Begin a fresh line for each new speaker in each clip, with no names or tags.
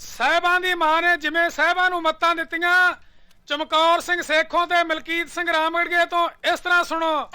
ਸਹਿਬਾਂ ਦੀ ਮਾਂ ਨੇ ਜਿਵੇਂ ਸਹਿਬਾਂ ਨੂੰ ਮੱਤਾਂ ਦਿੱਤੀਆਂ, ਚਮਕੌਰ ਸਿੰਘ ਸੇਖੋਂ ਤੇ ਮਲਕੀਤ ਸਿੰਘ ਰਾਮਗੜਗੇ ਤੋਂ ਇਸ ਤਰ੍ਹਾਂ ਸੁਣੋ।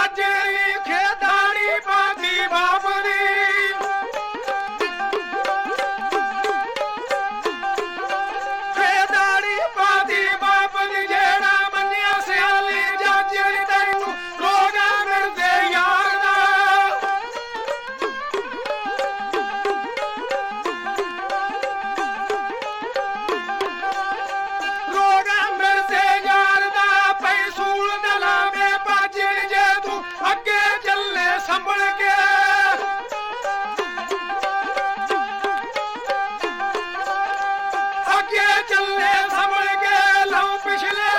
i Roger! के चलने संभल के लो पिछले